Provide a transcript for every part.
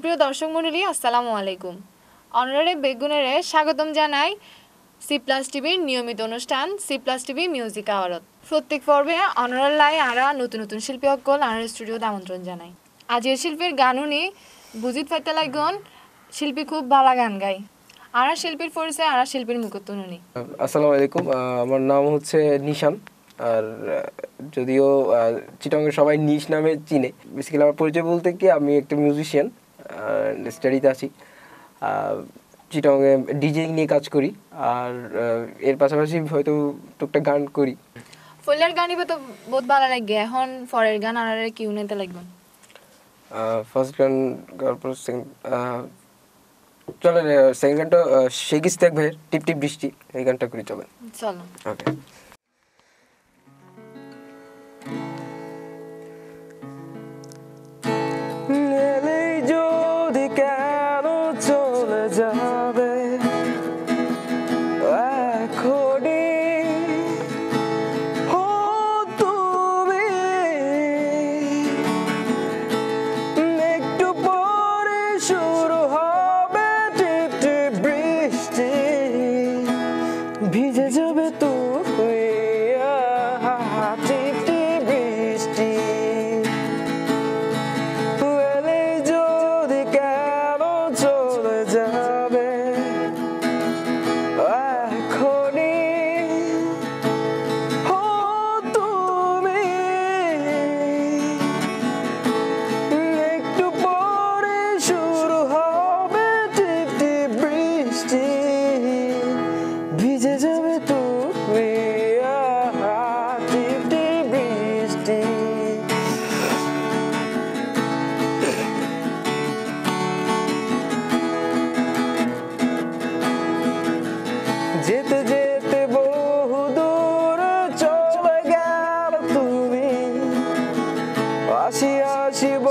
সুপ্রিয় দর্শক মণ্ডলী, আসসালামু আলাইকুম। অনারে বেগুনেরে স্বাগতম জানাই সি প্লাস টিভির নিয়মিত অনুষ্ঠান সি প্লাস টিভি মিউজিক আওয়ারত প্রত্যেক পর্বে অনারার লাই আরা নতুন নতুন শিল্পী অকল আর স্টুডিওতে আমন্ত্রণ জানাই। আজকের শিল্পীর গান উনি বুজিত ফাইতে লাগন শিল্পী খুব ভালো গান গায়। আরা শিল্পীর পরিচয়, আরা শিল্পীর মুখত্ব উনি আসসালামু আলাইকুম আমার নাম হচ্ছে নিশান। আর, যদিও চিটঙ্গের সবাই নিশ নামে চিনে। বেসিক্যালি আমার পরিচয় বলতে কি, আমি একটা মিউজিশিয়ান স্টাডিতে আছি। চিটংয়ে ডিজে নিয়ে কাজ করি আর এর পাশাপাশি হয়তো টুকটাক গান করি। ফইলার গানই তো বহুত ভালো লাগে। এখন ফরের গান আর কি উনাইতে লাগবেন ফার্স্ট গান গাওয়ার পর চলেন সেকেন্ড গানটা শেখিস দেখ ভাইয়ের টিপ টিপ বৃষ্টি এই গানটা করি চলেন। চলো। Okay Asiya Shiv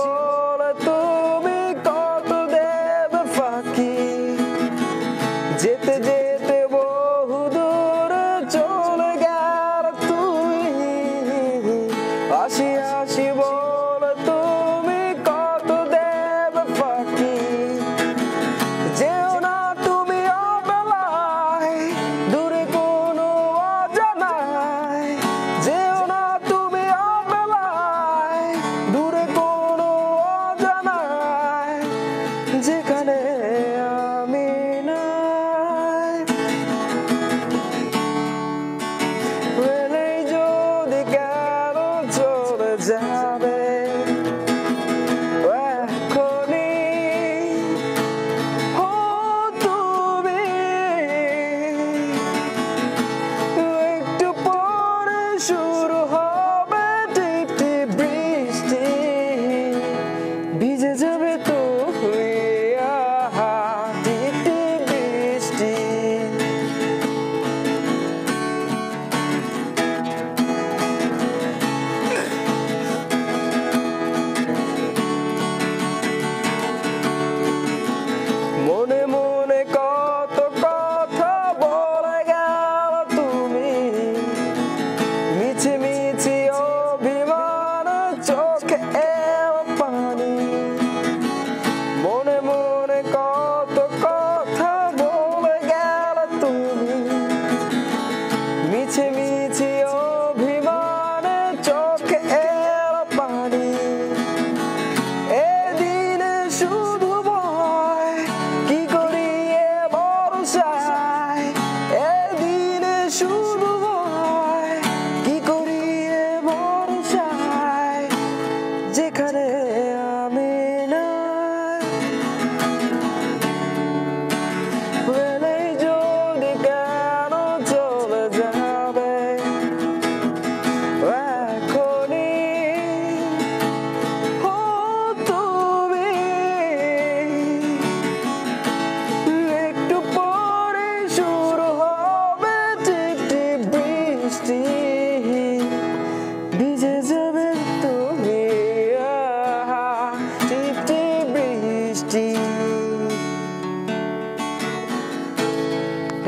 to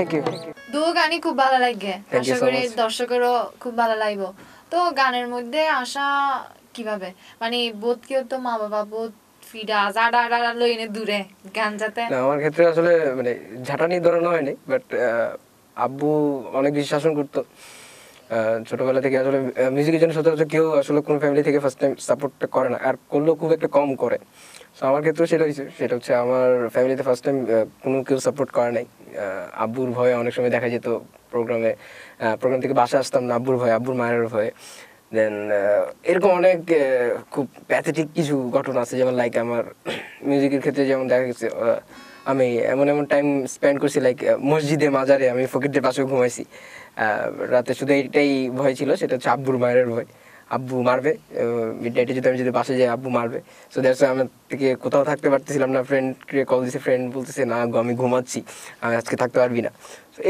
thank you গানই খুব ভালো লাগে। আশা করি দর্শকেরও খুব ভালো লাগবে। তো গানের মধ্যে আসা কীভাবে? মানে বোধ কেউ তো মা বাবা বোধ ফিডা জাডা ডাডা লইনে দূরে গান যাতে। না আমার ক্ষেত্রে আসলে মানে ঝাঁটানি ধরানো হয়নি বাট আব্বু অনেক বেশি শাসন করতো। ছোটবেলা থেকে আসলে মিউজিকের জন্য সচরাচর কেউ আসলে কোন ফ্যামিলি থেকে ফার্স্ট টাইম সাপোর্টটা করে না আর করলেও খুব একটা কম করে। তো আমার ক্ষেত্রে সেটা হয়েছে সেটা হচ্ছে আমার ফ্যামিলিতে ফার্স্ট টাইম কোনো কেউ সাপোর্ট করে নাই। আব্বুর ভয়ে অনেক সময় দেখা যেত প্রোগ্রামে প্রোগ্রাম থেকে বাসা আসতাম না, আব্বুর ভয়ে, আব্বুর মায়ের ভয়ে। দেন এরকম অনেক খুব প্যাথেটিক কিছু ঘটনা আছে যেমন লাইক আমার মিউজিকের ক্ষেত্রে যেমন দেখা গেছে আমি এমন এমন টাইম স্পেন্ড করছি লাইক মসজিদে, মাজারে আমি ফকিরদের পাশেও ঘুমাইছি। রাতে শুধু এইটাই ভয় ছিল, সেটা হচ্ছে আব্বুর মায়ের ভয়। আব্বু মারবে মিড নাইটে যদি আমি যদি বাসে যাই আব্বু মারবে। সো দ্যাটস আমার থেকে কোথাও থাকতে পারতেছিলাম না ফ্রেন্ডকে কল দিছে ফ্রেন্ড বলতেছে না গো আমি ঘুমাচ্ছি আমি আজকে থাকতে পারবি না।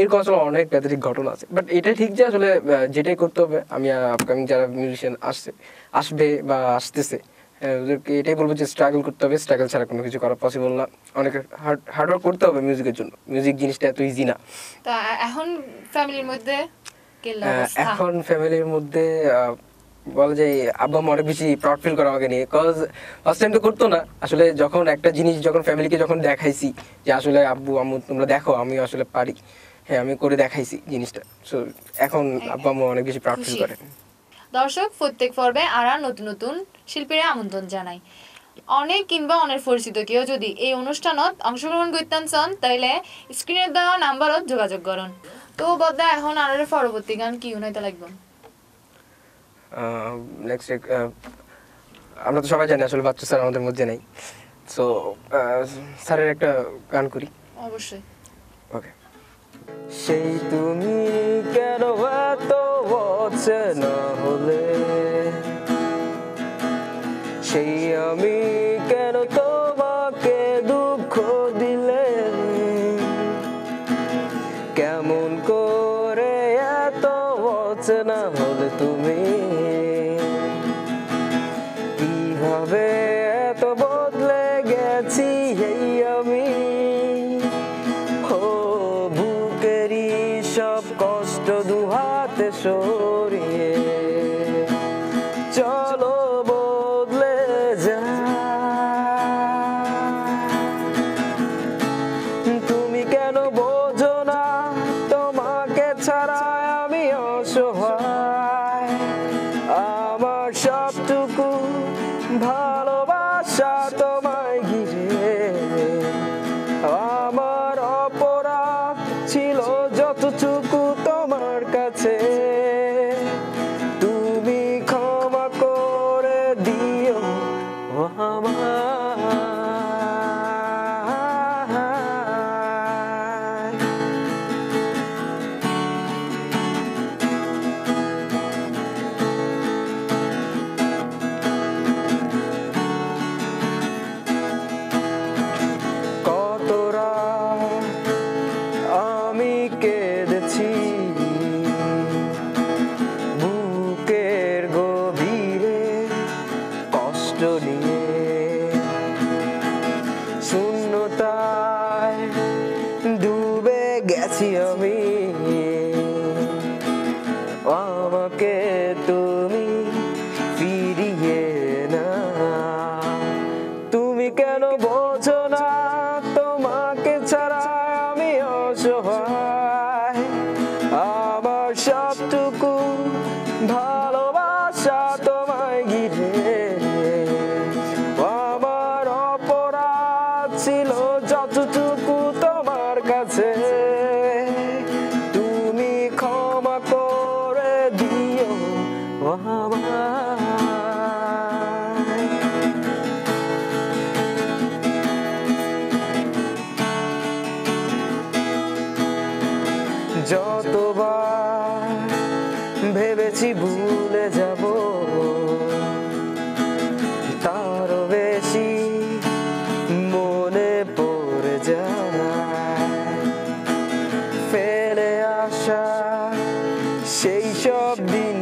এরকম আসলে অনেক প্যাথেটিক ঘটনা আছে। বাট এটা ঠিক যে আসলে যেটাই করতে হবে আমি আপকামিং যারা মিউজিশিয়ান আসছে আসবে বা আসতেছে ওদেরকে এটাই বলব যে স্ট্রাগল করতে হবে। স্ট্রাগল ছাড়া কোনো কিছু করা পসিবল না। অনেক হার্ড হার্ডওয়ার্ক করতে হবে মিউজিকের জন্য। মিউজিক জিনিসটা এত ইজি না। তা এখন ফ্যামিলির মধ্যে এখন ফ্যামিলির মধ্যে বলা যায় আব্বা অনেক বেশি প্রাউড ফিল করে আমাকে নিয়ে কজ ফার্স্ট টাইম তো করতো না আসলে যখন একটা জিনিস যখন ফ্যামিলিকে যখন দেখাইছি যে আসলে আব্বু আম্মু তোমরা দেখো আমি আসলে পারি। হ্যাঁ আমি করে দেখাইছি জিনিসটা। সো এখন আব্বা আম্মু অনেক বেশি প্রাউড ফিল করে। দর্শক প্রত্যেক পর্বে আর নতুন নতুন শিল্পীরা আমন্ত্রণ জানাই। অনেক কিংবা অনেক পরিচিত কেউ যদি এই অনুষ্ঠানত অংশগ্রহণ করতেন চান তাইলে স্ক্রিনের দেওয়া নাম্বারত যোগাযোগ করুন। তো বদ্দা এখন আর পরবর্তী গান কি উনাইতে লাগবে? নেক্সট আমরা তো সবাই জানি আসলে বাচ্চা স্যার আমাদের মধ্যে নেই। সো স্যারের একটা গান করি। অবশ্যই। ওকে সেই তুমি কেন এত অচেনা হলে? সেই আমি কেন তোমাকে দুঃখ দিলে কেমন করে এত অচেনা হলে তুমি? আমি অসহায়। আমার সবটুকু ভালোবাসা সেই সব দিনগুলো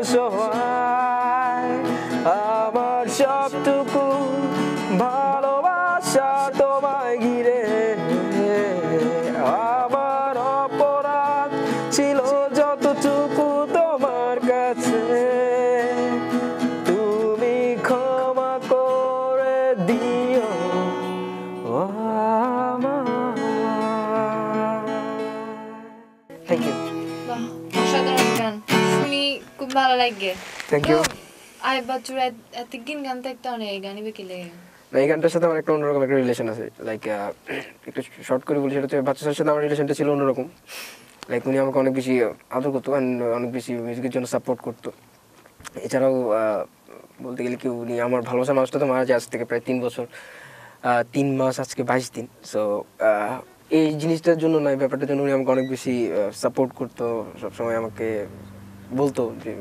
আমি অসহায় আমার সবটুকু ভালোবাসা লাগে Thank you. আই বাচ্চুর এত গিন গান থাকতে অনেক এই গানই বেকিলে না এই গানটার সাথে আমার একটা অন্যরকম একটা রিলেশন আছে। লাইক একটু শর্ট করে বলি সেটা হচ্ছে বাচ্চার সাথে আমার রিলেশনটা ছিল অন্যরকম। লাইক উনি আমাকে অনেক বেশি আদর করতো অনেক বেশি মিউজিকের জন্য সাপোর্ট করতো। এছাড়াও বলতে গেলে কি উনি আমার ভালোবাসা মানুষটা তো মারা যায় আজ থেকে প্রায় তিন বছর। তিন মাস আজকে বাইশ দিন। সো এই জিনিসটার জন্য না এই ব্যাপারটার জন্য উনি আমাকে অনেক বেশি সাপোর্ট করতো। সবসময় আমাকে বলতো যে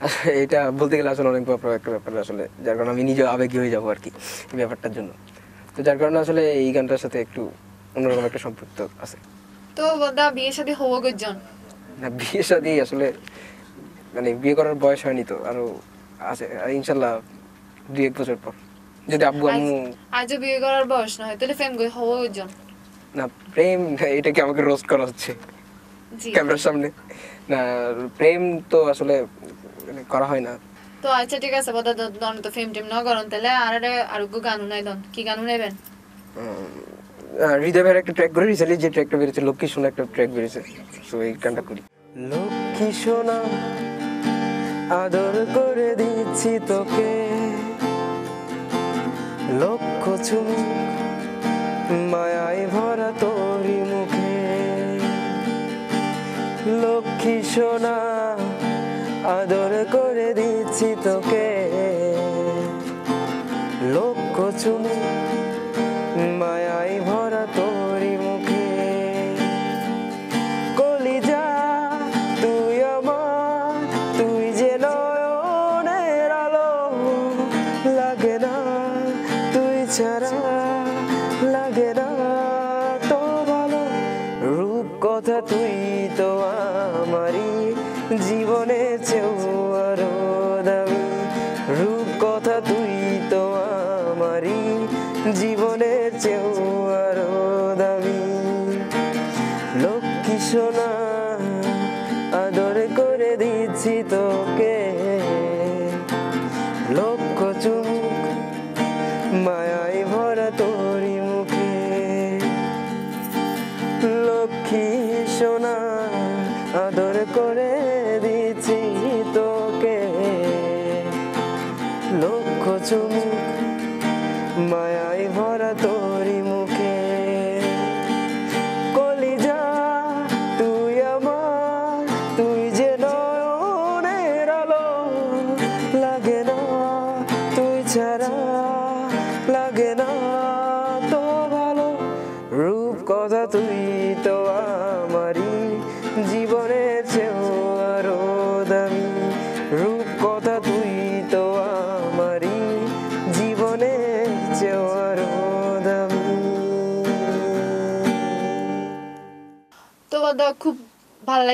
এটা বলতে গেলে আসলে অনেক ব্যাপার একটা ব্যাপার আসলে যার কারণে আমি নিজে আবেগী হয়ে যাব আর কি এই ব্যাপারটার জন্য। তো যার কারণে আসলে এই গানটার সাথে একটু অন্যরকম একটা সম্পৃক্ত আছে। তো বদা বিয়ে সাথে হব গজন না বিয়ে শাদী আসলে মানে বিয়ে করার বয়স হয়নি তো আরও আছে ইনশাল্লাহ দুই এক বছর পর। যদি আব্বু আম্মু আজও বিয়ে করার বয়স নয় তাহলে ফেম গই হওয়া ওজন না প্রেম এটা কি আমাকে রোস্ট করা হচ্ছে? জি। ক্যামেরার সামনে। না প্রেম তো আসলে করা হয় না। তো আচ্ছা ঠিক আছে বদা দন তো ফেম টেম ন করন তাহলে। আর আরোগ্য গান নাই দন। কি গান নেবেন? হৃদয় ভাইয়ের একটা ট্র্যাক করে রিসেন্টলি যে ট্র্যাকটা বেরিয়েছে লক্ষ্মী সোনা একটা ট্র্যাক বেরিয়েছে। সো এই গানটা করি। লক্ষ্মী সোনা আদর করে দিচ্ছি তোকে। লক্ষ চুমু মায়ায় ভরা তোরি মুখে। লক্ষ্মী সোনা আদর করে দিচ্ছি তোকে। লক্ষ চুমু জীবনে চেয়েও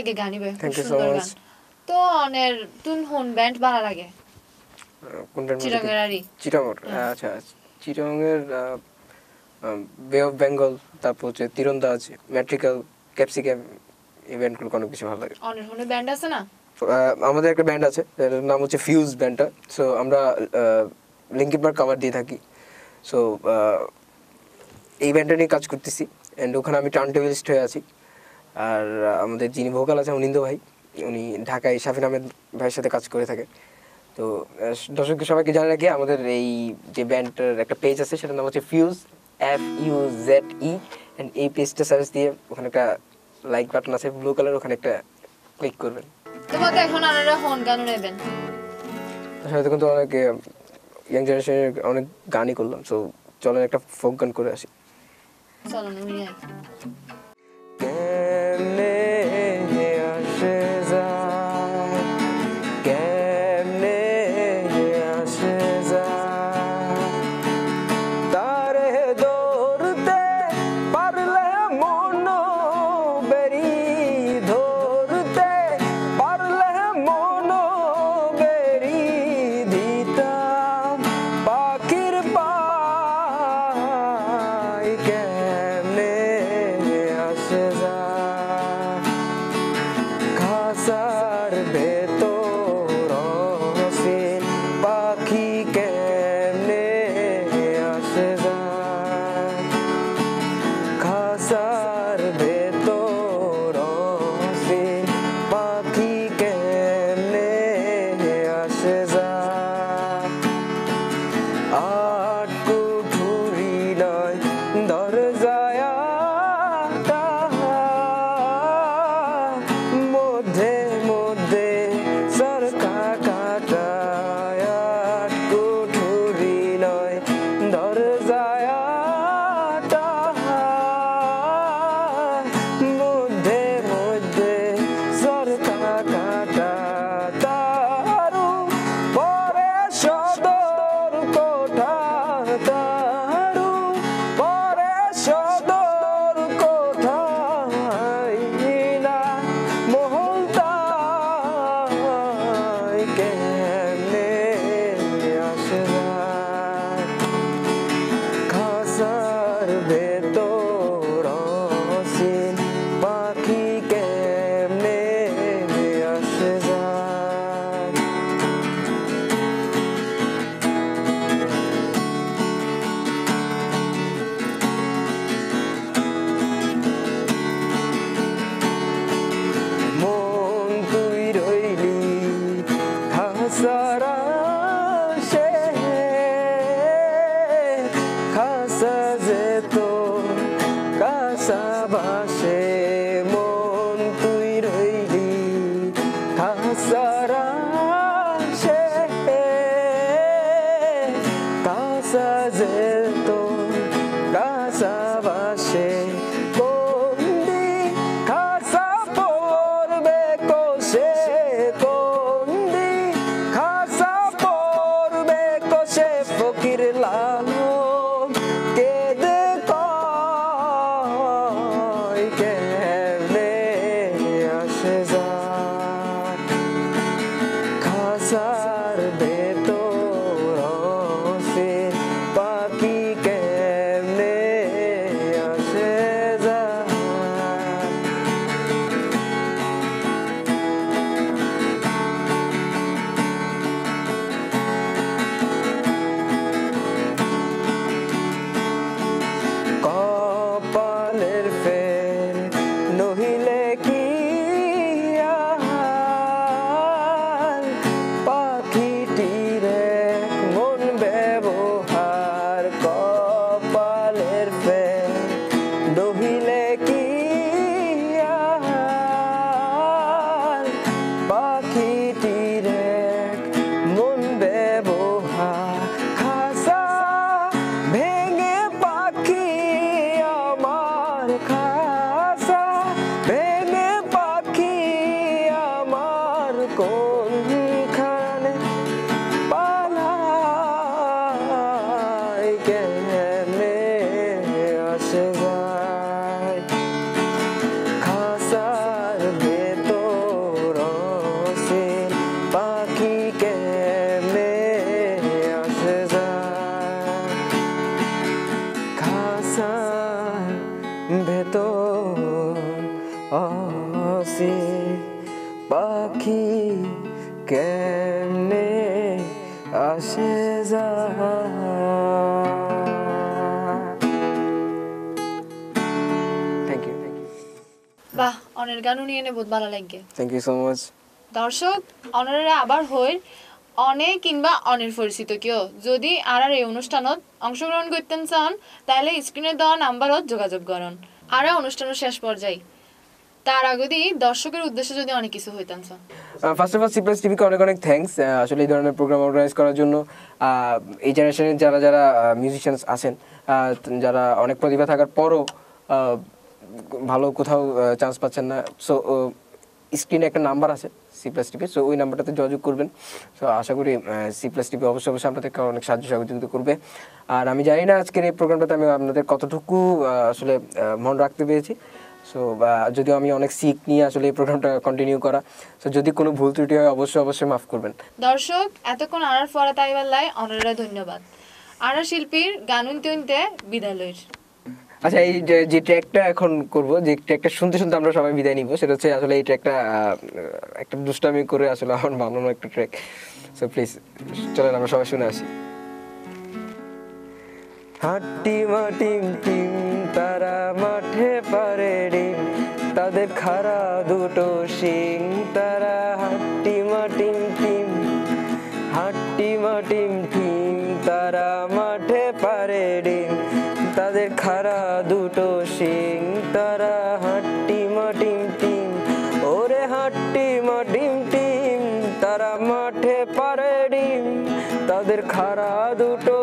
লাগে গানিবে Thank you so সুন্দর তো অনের তুন হন ব্যান্ড ভালো লাগে। চিটাগড় হ্যাঁ। আচ্ছা চিটাগংয়ের বে অফ বেঙ্গল তারপর হচ্ছে তীরন্দাজ ম্যাট্রিক্যাল ক্যাপসিকাম ইভেন্টগুলো অনেক বেশি ভালো লাগে। অনের হনে ব্যান্ড আছে না? আমাদের একটা ব্যান্ড আছে এটার নাম হচ্ছে ফিউজ ব্যান্ডটা সো আমরা লিঙ্কিন পার্ক কাভার দিয়ে থাকি। সো এই ব্যান্ডটা নিয়ে কাজ করতেছি। অ্যান্ড ওখানে আমি টার্ন টেবিলিস্ট হয়ে আছি। আর আমাদের যিনি ভোকাল আছে অনিন্দ ভাই উনি ঢাকায় শাফিন আহমেদ ভাইয়ের সাথে কাজ করে থাকে। তো দর্শককে সবাইকে জানা রাখি আমাদের এই যে ব্যান্ডটার একটা পেজ আছে সেটার নাম হচ্ছে fuse F U Z E and এই পেজটা সার্চ দিয়ে ওখানে একটা লাইক বাটন আছে ব্লু কালার ওখানে একটা ক্লিক করবেন। এখন আনারা হন গান নেবেন। আসলে তখন তো অনেক ইয়াং জেনারেশনের অনেক গানই করলাম সো চলেন একটা ফোক গান করে আসি। চলো থ্যাংক ইউ বাহ অনের গানও নিয়ে এনে বহুত ভালো লাগে থ্যাংক ইউ সো মাচ দর্শক অনারে আবার হইল অনে কিংবা অনের পরিচিত কেউ। যদি আর আর এই অনুষ্ঠানত অংশগ্রহণ করতেন চান তাহলে স্ক্রিনে দেওয়া নাম্বারত যোগাযোগ করুন। আর অনুষ্ঠানের শেষ পর্যায়ে। তার আগে দর্শকের উদ্দেশ্যে যদি অনেক কিছু হইতাম ফার্স্ট অফ অল সিপ্লাস টিভিকে অনেক অনেক থ্যাঙ্কস আসলে এই ধরনের প্রোগ্রাম অর্গানাইজ করার জন্য। এই জেনারেশনের যারা যারা মিউজিশিয়ানস আছেন যারা অনেক প্রতিভা থাকার পরও ভালো কোথাও চান্স পাচ্ছেন না। সো স্ক্রিনে একটা নাম্বার আছে সি প্লাস টিভি সো ওই নাম্বারটাতে যোগাযোগ করবেন। সো আশা করি সি প্লাস টিভি অবশ্যই অবশ্যই আপনাদেরকে অনেক সাহায্য সহযোগিতা করবে। আর আমি জানি না আজকের এই প্রোগ্রামটাতে আমি আপনাদের কতটুকু আসলে মন রাখতে পেরেছি। সো যদিও আমি অনেক সিক নিয়ে আসলে এই প্রোগ্রামটা কন্টিনিউ করা সো যদি কোনো ভুল ত্রুটি হয় অবশ্যই অবশ্যই মাফ করবেন। দর্শক এতক্ষণ আনার ফরা তাইবাল্লায় অনারা ধন্যবাদ। আনা শিল্পীর গান উনতে উনতে বিদ্যালয়ের আচ্ছা এই যে যে ট্র্যাকটা এখন করব যে ট্র্যাকটা শুনতে শুনতে আমরা সবাই বিদায় নিব সেটা হচ্ছে আসলে এই ট্র্যাকটা একটা দুষ্টামি করে আসলে আমার বানানো একটা ট্র্যাক সো প্লিজ চলেন আমরা সবাই শুনে আসি। হাট্টি মাটিম টিম তারা মাঠে পারে ডিম। তাদের খারা দুটো শিং, তারা হাট্টি মাটিম টিম হাট্টি মাটিম টিম তারা মাঠে পারে ডিম। তাদের খারা দুটো শিং, তারা হাট্টি মাটিম টিম ওরে হাট্টি মাটিম টিম তারা মাঠে পারে ডিম। তাদের খাড়া দুটো